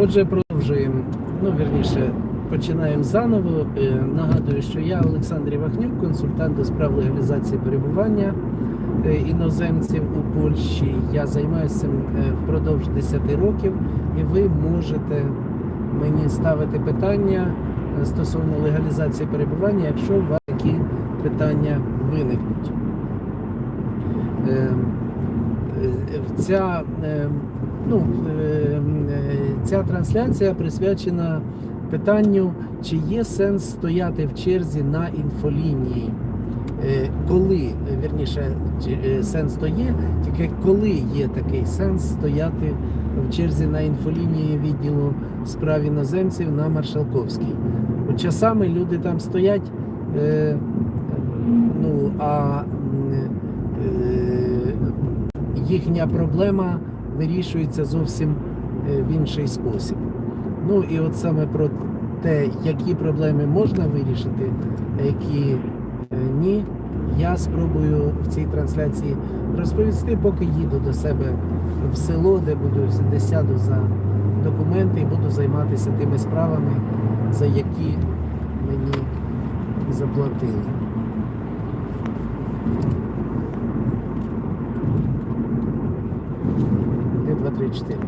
Отже, продовжуємо. Ну, вірніше, починаємо заново. Е, Нагадую, що я Олександр Івахнюк, консультант у справ легалізації перебування е, іноземців у Польщі. Я займаюся цим е, впродовж 10 років, і ви можете мені ставити питання стосовно легалізації перебування, якщо у вас такі питання виникнуть. Ця, ну, е, ця трансляція присвячена питанню, чи є сенс стояти в черзі на інфолінії. Е, Коли, вірніше, е, сенс то є, тільки коли є такий сенс стояти в черзі на інфолінії відділу справ іноземців на Маршалковській. От часами люди там стоять, ну, а їхня проблема вирішується зовсім е, в інший спосіб. Ну і от саме про те, які проблеми можна вирішити, а які е, ні, я спробую в цій трансляції розповісти, поки їду до себе в село, де буду де сяду за документи і буду займатися тими справами, за які мені заплатили. Чотири.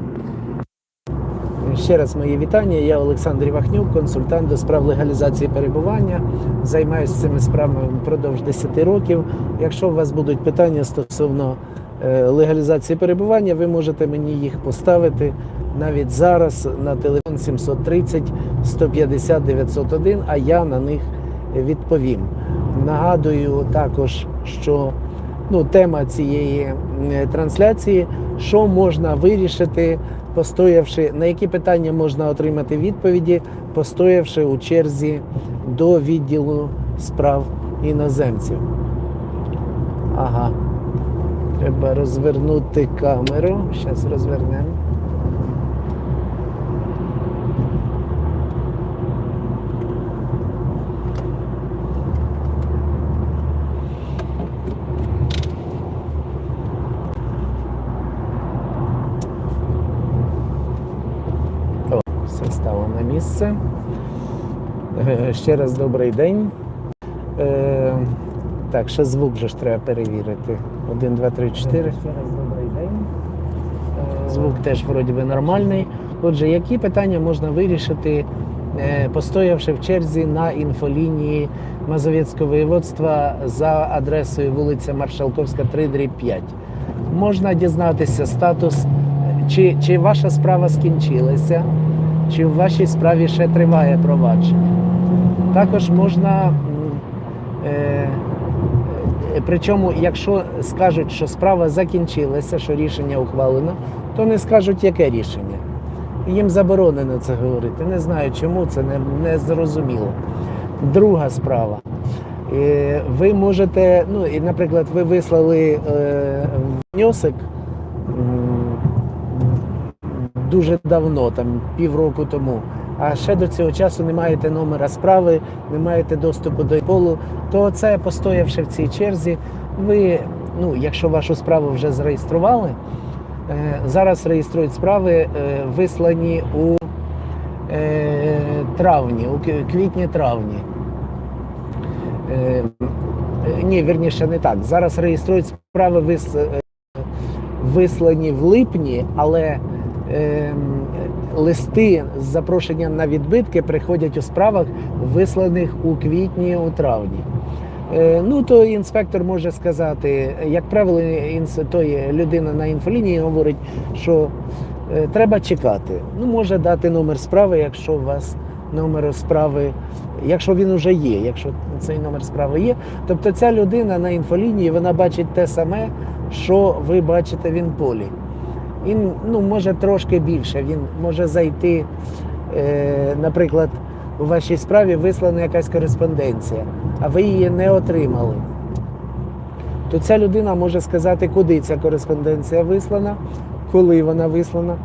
Ще раз мої вітання. Я Олександр Івахнюк, консультант до справ легалізації перебування. Займаюся цими справами впродовж 10 років. Якщо у вас будуть питання стосовно е, легалізації перебування, ви можете мені їх поставити навіть зараз на телефон 730 150 901, а я на них відповім. Нагадую також, що ну, тема цієї трансляції, що можна вирішити, постоявши, на які питання можна отримати відповіді, постоявши у черзі до відділу справ іноземців. Ага. Треба розвернути камеру. Зараз розвернемо. О, все стало на місце. Е, Ще раз добрий день. Е, так, ще звук же ж треба перевірити. Один, два, три, чотири. Ще раз добрий день. Е, Звук теж вроді би нормальний. Отже, які питання можна вирішити, постоявши в черзі на інфолінії Мазовецького воєводства за адресою вулиця Маршалковська, 3, дріб 5? Можна дізнатися статус, чи, чи ваша справа скінчилася, чи в вашій справі ще триває провадження. Також можна, е, е, причому, якщо скажуть, що справа закінчилася, що рішення ухвалено, то не скажуть, яке рішення. Їм заборонено це говорити. Не знаю чому, це не, не зрозуміло. Друга справа. Е, Ви можете, ну, і, наприклад, ви вислали е, внесок дуже давно, там півроку тому, а ще до цього часу не маєте номера справи, не маєте доступу до полу, то це, постоявши в цій черзі, ви, ну, якщо вашу справу вже зареєстрували, е, зараз реєструють справи, е, вислані у е, травні, у квітні-травні. Ні, вірніше не так. Зараз реєструють справи вис, вислані в липні, але листи з запрошенням на відбитки приходять у справах, висланих у квітні, у травні. Е, Ну, то інспектор може сказати, як правило, той людина на інфолінії говорить, що е, треба чекати. Ну, може дати номер справи, якщо у вас номер справи, якщо він вже є, якщо цей номер справи є. Тобто ця людина на інфолінії вона бачить те саме, що ви бачите в інполі. Він ну, може трошки більше, він може зайти, е, наприклад, у вашій справі вислана якась кореспонденція, а ви її не отримали. То ця людина може сказати, куди ця кореспонденція вислана, коли вона вислана,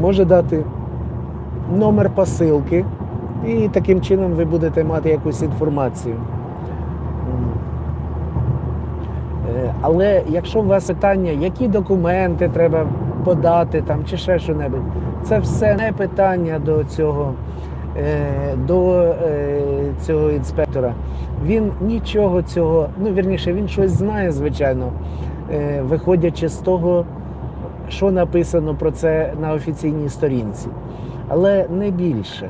може дати номер посилки, і таким чином ви будете мати якусь інформацію. Е, Але якщо у вас питання, які документи треба подати там, чи ще що-небудь, це все не питання до цього, е, до е, цього інспектора. Він нічого цього, ну вірніше, він щось знає, звичайно, е, виходячи з того, що написано про це на офіційній сторінці, але не більше.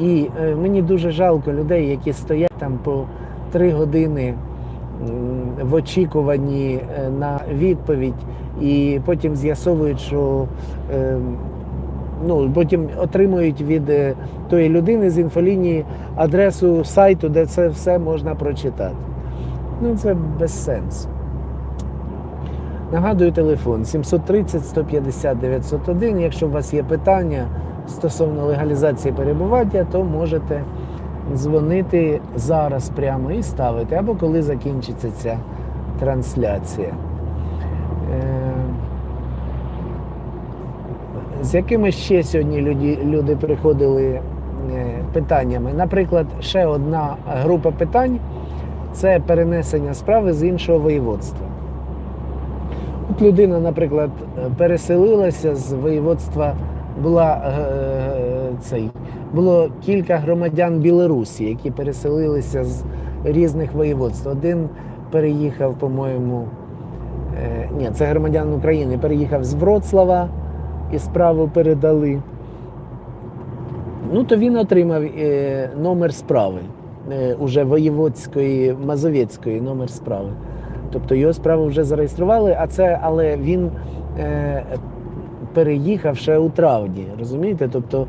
І е, мені дуже жалко людей, які стоять там по три години в очікуванні е, на відповідь, і потім з'ясовують, що е, ну, потім отримують від е, тої людини з інфолінії адресу сайту, де це все можна прочитати. Ну, це без сенсу. Нагадую телефон 730 150 901. Якщо у вас є питання стосовно легалізації перебування, то можете дзвонити зараз прямо і ставити, або коли закінчиться ця трансляція. Е, З якими ще сьогодні люди, люди приходили е, питаннями? Наприклад, ще одна група питань це перенесення справи з іншого воєводства. От людина, наприклад, переселилася з воєводства, була е, цей, було кілька громадян Білорусі, які переселилися з різних воєводств. Один переїхав, по-моєму, е, ні, це громадян України, переїхав з Вроцлава і справу передали. Ну, то він отримав е, номер справи, е, уже воєводської, Мазовецької номер справи. Тобто його справу вже зареєстрували, а це, але він е, переїхав ще у травні, розумієте? Тобто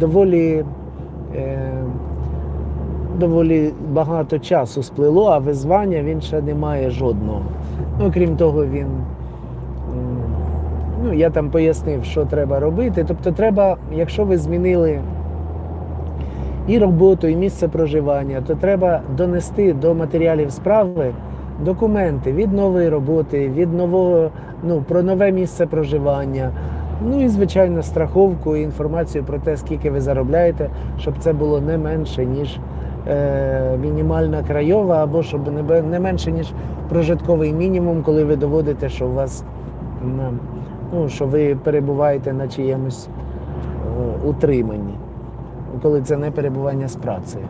доволі, е, доволі багато часу сплило, а визвання він ще не має жодного. Ну, крім того, він. Ну, я там пояснив, що треба робити. Тобто, треба, якщо ви змінили і роботу, і місце проживання, то треба донести до матеріалів справи документи від нової роботи, від нового, ну, про нове місце проживання. Ну і, звичайно, страховку і інформацію про те, скільки ви заробляєте, щоб це було не менше, ніж е, мінімальна крайова, або щоб не, не менше, ніж прожитковий мінімум, коли ви доводите, що у вас ну, що ви перебуваєте на чиємусь е, утриманні, коли це не перебування з працею.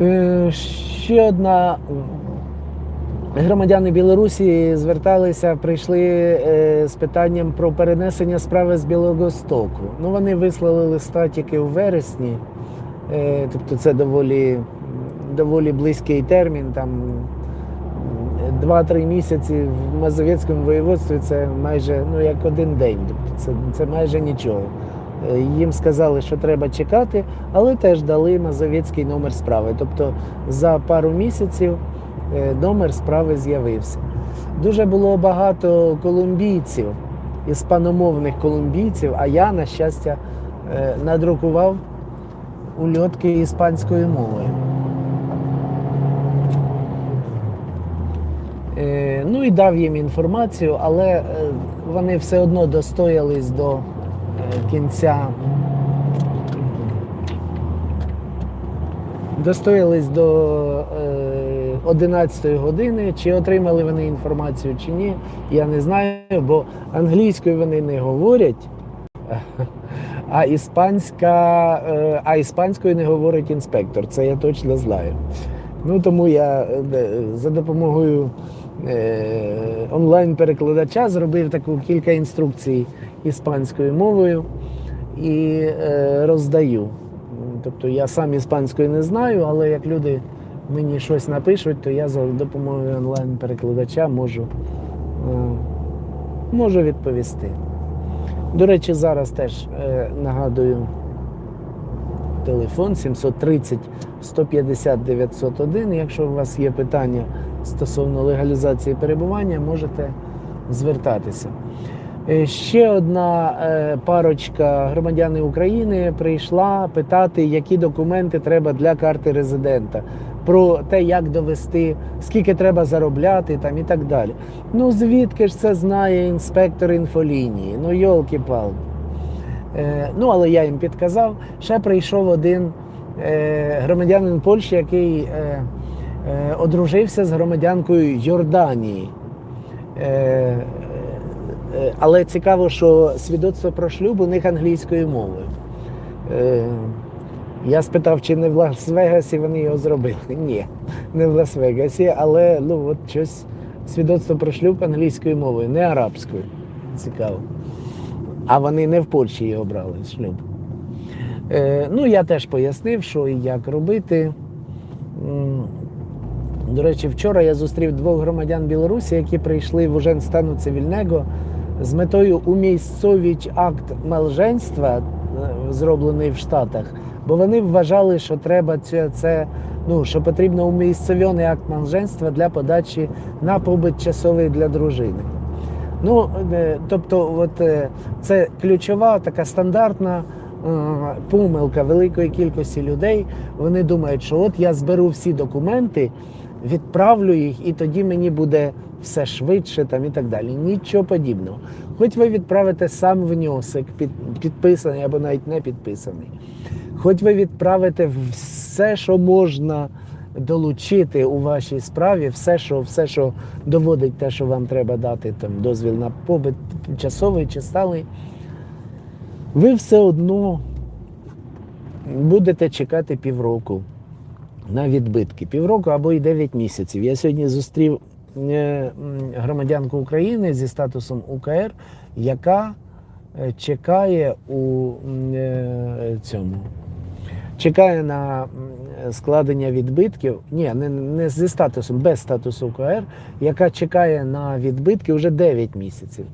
Е, Ще одна громадяни Білорусі зверталися, прийшли е, з питанням про перенесення справи з Білогостоку. Ну, вони вислали листа тільки у вересні, Е, тобто це доволі, доволі близький термін. Там 2-3 місяці в Мазовецькому воєводстві це майже ну, як один день. Тобто це, це майже нічого. Е, Їм сказали, що треба чекати, але теж дали Мазовецький номер справи. Тобто за пару місяців номер справи з'явився. Дуже було багато колумбійців, іспаномовних колумбійців, а я, на щастя, е, надрукував ульотки іспанською мовою. Е, Ну і дав їм інформацію, але е, вони все одно достоялись до е, кінця. Достоялись до 11 години. Чи отримали вони інформацію чи ні, я не знаю, бо англійською вони не говорять, а іспанська, е, а іспанською не говорить інспектор. Це я точно знаю. Ну тому я е, за допомогою е, онлайн-перекладача зробив таку кілька інструкцій іспанською мовою і роздаю. Тобто я сам іспанською не знаю, але як люди мені щось напишуть, то я за допомогою онлайн-перекладача можу, е, можу відповісти. До речі, зараз теж е, нагадую телефон 730 150 901. Якщо у вас є питання стосовно легалізації перебування, можете звертатися. Е, Ще одна парочка громадяни України прийшла питати, які документи треба для карти резидента, про те, як довести, скільки треба заробляти там і так далі. Ну звідки ж це знає інспектор інфолінії? Ну йолки-палки. Е, ну, але я їм підказав. Ще прийшов один е, громадянин Польщі, який е, е, одружився з громадянкою Йорданії. Е, е, але цікаво, що свідоцтво про шлюб у них англійською мовою. Е, я спитав, чи не в Лас-Вегасі вони його зробили. Ні, не в Лас-Вегасі, але ну, от щось свідоцтво про шлюб англійською мовою, не арабською. Цікаво. А вони не в Польщі його брали шлюб. Е, ну, я теж пояснив, що і як робити. До речі, вчора я зустрів двох громадян Білорусі, які прийшли в Ужен стану цивільного з метою умісцовіч акт малженства, е, зроблений в Штатах, бо вони вважали, що треба це, це ну, що потрібно умісцевлений акт манженства для подачі на побит часовий для дружини. Ну, е, тобто, от е, це ключова така стандартна е, помилка великої кількості людей. Вони думають, що от я зберу всі документи, відправлю їх, і тоді мені буде все швидше там і так далі. Нічого подібного. Хоч ви відправите сам внесок, під, підписаний або навіть не підписаний. Хоч ви відправите все, що можна долучити у вашій справі, все, що, все, що доводить те, що вам треба дати там, дозвіл на побит часовий чи сталий, ви все одно будете чекати півроку на відбитки. Півроку або й 9 місяців. Я сьогодні зустрів е, громадянку України зі статусом УКР, яка е, чекає у е, цьому. Чекає на складення відбитків, ні, не, не зі статусом, без статусу УКР, яка чекає на відбитки вже 9 місяців.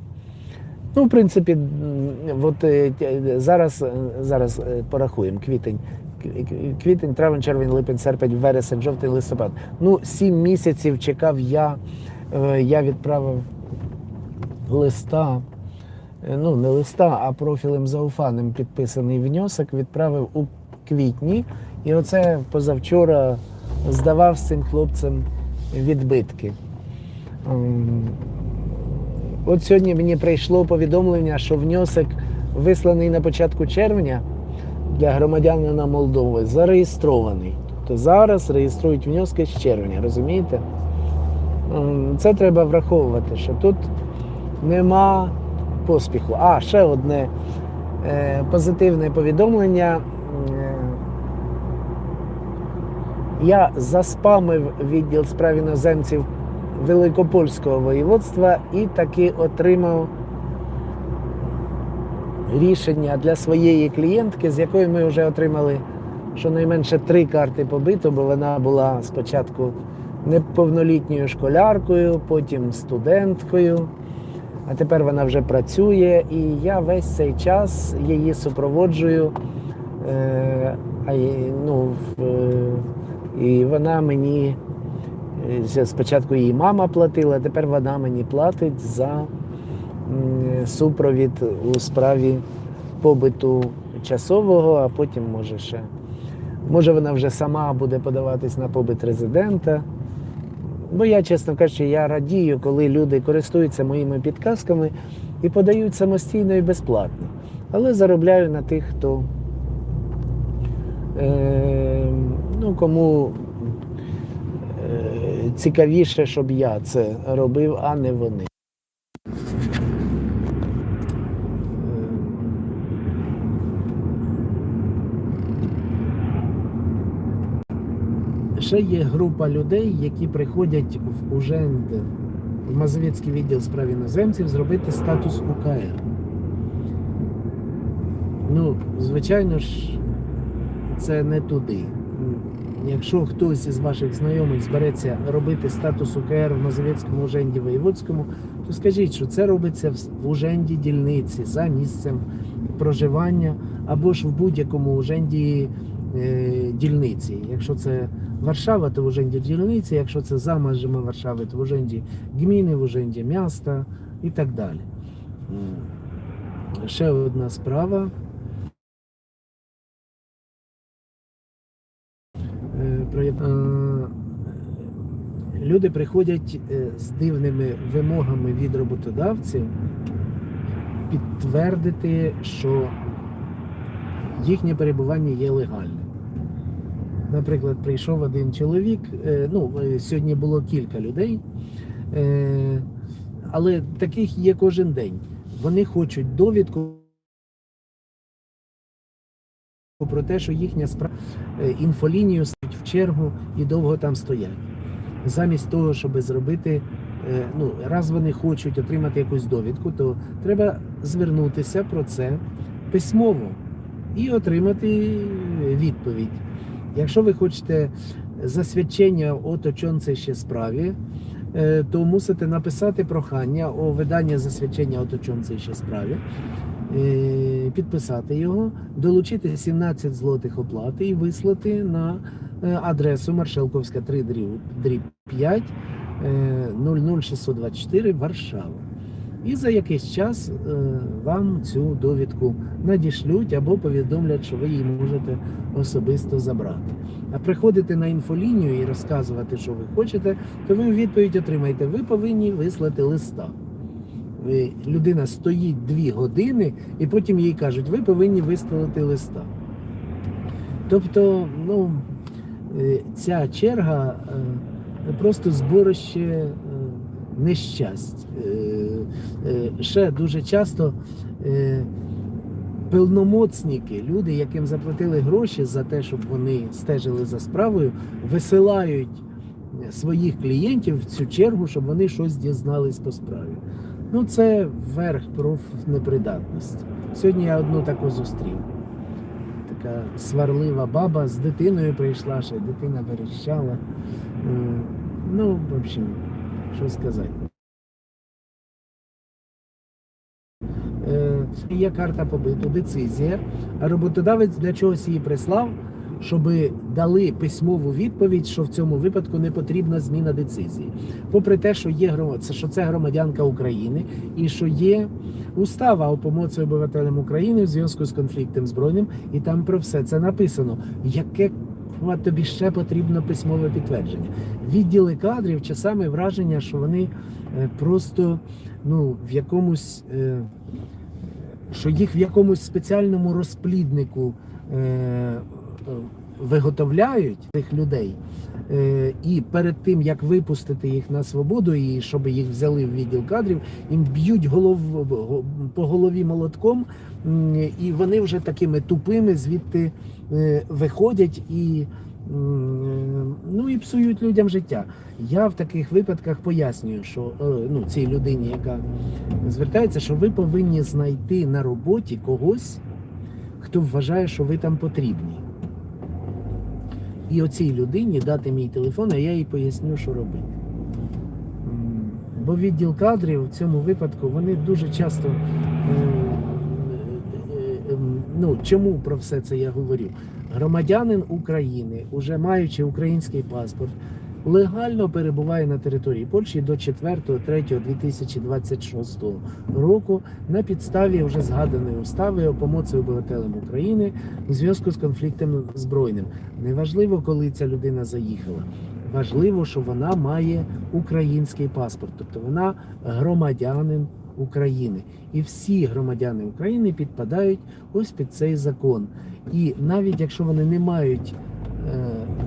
Ну, в принципі, от зараз, зараз порахуємо квітень. Квітень, травень, червень, липень, серпень, вересень, жовтень, листопад. Ну, сім місяців чекав я. Е, Я відправив листа, е, ну не листа, а профілем зауфаним підписаний внесок, відправив у квітні. І оце позавчора здавав з цим хлопцем відбитки. Ем, От сьогодні мені прийшло повідомлення, що внесок висланий на початку червня для громадянина Молдови зареєстрований. Тобто зараз реєструють внески з червня, розумієте? Це треба враховувати, що тут нема поспіху. А, ще одне е, позитивне повідомлення. Е, Я заспамив відділ справ іноземців Великопольського воєводства і таки отримав рішення для своєї клієнтки, з якої ми вже отримали щонайменше три карти побиту, бо вона була спочатку неповнолітньою школяркою, потім студенткою, а тепер вона вже працює, і я весь цей час її супроводжую. Е, ну, і вона мені е, спочатку її мама платила, тепер вона мені платить за супровід у справі побиту часового, а потім може ще. Може, вона вже сама буде подаватись на побит резидента. Бо я, чесно кажучи, я радію, коли люди користуються моїми підказками і подають самостійно і безплатно. Але заробляю на тих, хто е, ну, кому е, цікавіше, щоб я це робив, а не вони. Ще є група людей, які приходять в Уженд, в Мазовецький відділ справ іноземців, зробити статус УКР. Ну, звичайно ж, це не туди. Якщо хтось із ваших знайомих збереться робити статус УКР в Мазовецькому Уженді Воєводському, то скажіть, що це робиться в- Уженді дільниці за місцем проживання або ж в будь-якому Уженді дільниці. Якщо це Варшава, то в Уженді дільниці, якщо це за межами Варшави, то в Уженді гміни, в Уженді міста і так далі. Ще одна справа. Е, е, Люди приходять е, з дивними вимогами від роботодавців підтвердити, що їхнє перебування є легальним. Наприклад, прийшов один чоловік, е, ну, е, сьогодні було кілька людей, е, але таких є кожен день. Вони хочуть довідку про те, що їхня справа інфолінію стоїть в чергу і довго там стоять. Замість того, щоб зробити, ну, раз вони хочуть отримати якусь довідку, то треба звернутися про це письмово і отримати відповідь. Якщо ви хочете засвідчення о ще справі, е, то мусите написати прохання о видання засвідчення о ще справі, е, підписати його, долучити 17 злотих оплати і вислати на е, адресу Маршалковська 3 дріб- дріб 5 е, 00624 Варшава. І за якийсь час е, вам цю довідку надішлють або повідомлять, що ви її можете особисто забрати. А приходити на інфолінію і розказувати, що ви хочете, то ви відповідь отримаєте. Ви повинні вислати листа. Ви- Людина стоїть дві години, і потім їй кажуть, ви повинні виставити листа. Тобто, ну, е, ця черга е, просто зборище е, нещасть. Е, е, Ще дуже часто е, пилномоцники, люди, яким заплатили гроші за те, щоб вони стежили за справою, висилають своїх клієнтів в цю чергу, щоб вони щось дізнались по справі. Ну, це верх профнепридатності. Сьогодні я одну таку зустрів. Така сварлива баба з дитиною прийшла, ще дитина верещала. Ну, в общем, що сказати. Е, Є карта побиту, децизія. А роботодавець для чогось її прислав, щоб дали письмову відповідь, що в цьому випадку не потрібна зміна децизії. Попри те, що є що це громадянка України і що є устава о помоці обивателям України в зв'язку з конфліктом збройним, і там про все це написано. Яке ква, тобі ще потрібно письмове підтвердження? Відділи кадрів часами враження, що вони е, просто ну, в якомусь. е, що їх в якомусь спеціальному розпліднику е, виготовляють цих людей, і перед тим як випустити їх на свободу, і щоб їх взяли в відділ кадрів, їм б'ють голов, по голові молотком, і вони вже такими тупими звідти е, виходять і. Ну і псують людям життя. Я в таких випадках пояснюю, що е, ну, цій людині, яка звертається, що ви повинні знайти на роботі когось, хто вважає, що ви там потрібні. І оцій людині дати мій телефон, а я їй поясню, що робити. Бо відділ кадрів в цьому випадку вони дуже часто. е, е, е, Ну, чому про все це я говорю? Громадянин України, уже маючи український паспорт, легально перебуває на території Польщі до 4.3.2026 року на підставі вже згаданої устави о обивателям України у зв'язку з конфліктом збройним. Неважливо, коли ця людина заїхала. Важливо, що вона має український паспорт, тобто вона громадянин України. І всі громадяни України підпадають ось під цей закон. І навіть якщо вони не мають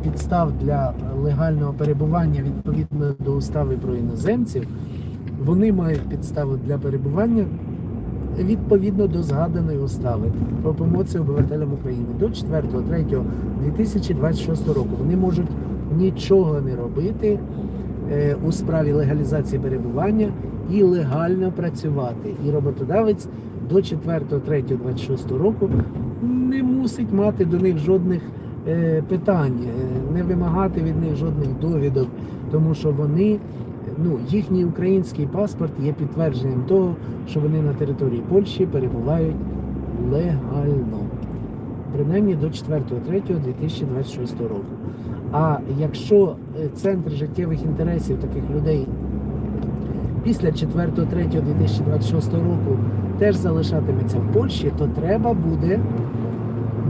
підстав для легального перебування відповідно до устави про іноземців, вони мають підставу для перебування відповідно до згаданої устави про помоці обивателям України до 4.3.2026 року. Вони можуть нічого не робити е, у справі легалізації перебування і легально працювати. І роботодавець до 4.3.26 року не мусить мати до них жодних е, питань, е, не вимагати від них жодних довідок, тому що вони, ну, їхній український паспорт є підтвердженням того, що вони на території Польщі перебувають легально. Принаймні до 4.3.2026 року. А якщо е, центр життєвих інтересів таких людей після 4.3.2026 року теж залишатиметься в Польщі, то треба буде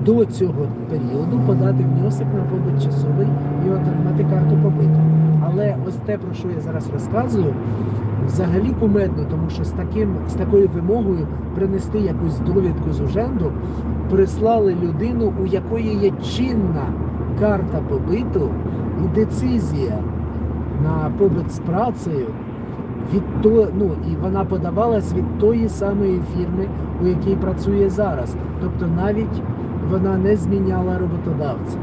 до цього періоду подати внесок на побут часовий і отримати карту побиту. Але ось те, про що я зараз розказую, взагалі кумедно, тому що з таким з такою вимогою принести якусь довідку з уженду прислали людину, у якої є чинна карта побиту і децизія на побит з працею від то, ну, і вона подавалась від тої самої фірми, у якій працює зараз. Тобто навіть вона не зміняла роботодавця.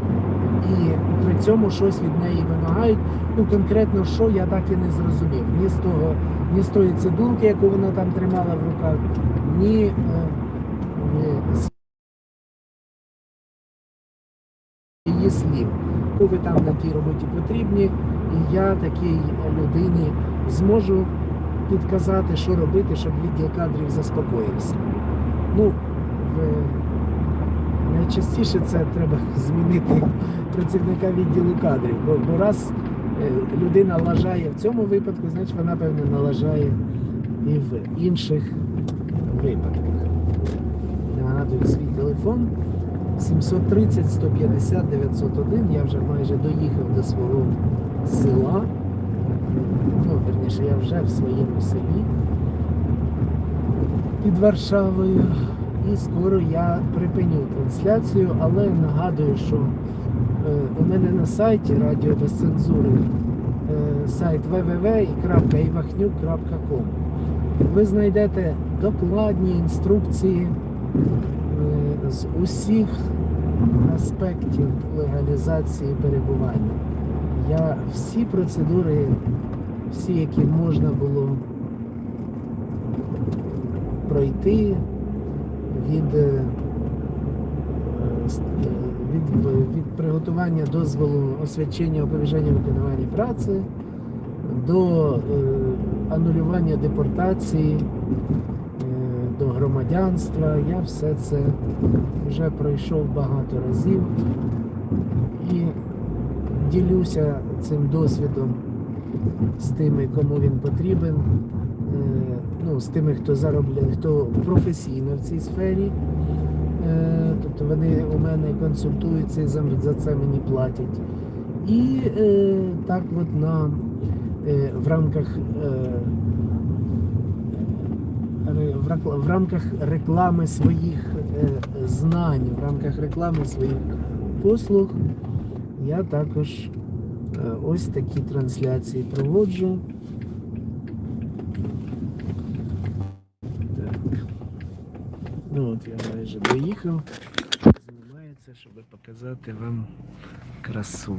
І при цьому щось від неї вимагають. Ну конкретно що я так і не зрозумів. Ні з того, ні з тої цидулки, яку вона там тримала в руках, ні, е, з її слів. Коли там на тій роботі потрібні, і я такій людині зможу підказати, що робити, щоб відділ кадрів заспокоївся. Ну, в... найчастіше це треба змінити працівника відділу кадрів. Бо, бо раз е, людина лажає в цьому випадку, значить вона, певне, налажає і в інших випадках. Нагадую свій телефон 730 150 901. Я вже майже доїхав до свого села. Ну, верніше, я вже в своєму селі під Варшавою. І скоро я припиню трансляцію, але нагадую, що е, у мене на сайті Радіо без цензури е, сайт www.ivachnюк.com Ви знайдете докладні інструкції е, з усіх аспектів легалізації перебування. Я всі процедури, всі, які можна було пройти від, е, е, від, від приготування дозволу освячення оповіження виконування праці до е, анулювання депортації, е, до громадянства. Я все це вже пройшов багато разів і ділюся цим досвідом з тими, кому він потрібен, е, ну, з тими, хто заробляє, хто професійно в цій сфері. Е, Тобто вони у мене консультуються і за, це мені платять. І е, так от на, е, в рамках е, в рамках реклами своїх е, знань, в рамках реклами своїх послуг я також е, ось такі трансляції проводжу. Так. Ну от я майже доїхав. Знімається, щоб показати вам красу.